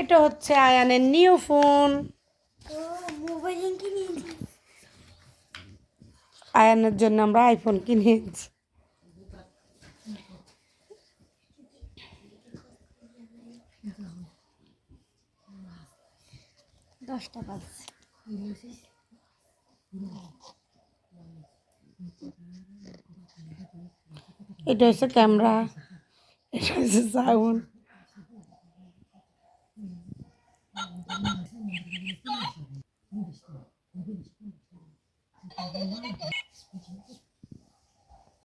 এটা হচ্ছে আয়ানের নিউ ফোন আয়ানের জন্য আমরা আইফোন কিনেছি দশটা এটা হচ্ছে ক্যামেরা এটা হচ্ছে সাউন্ড Thank you.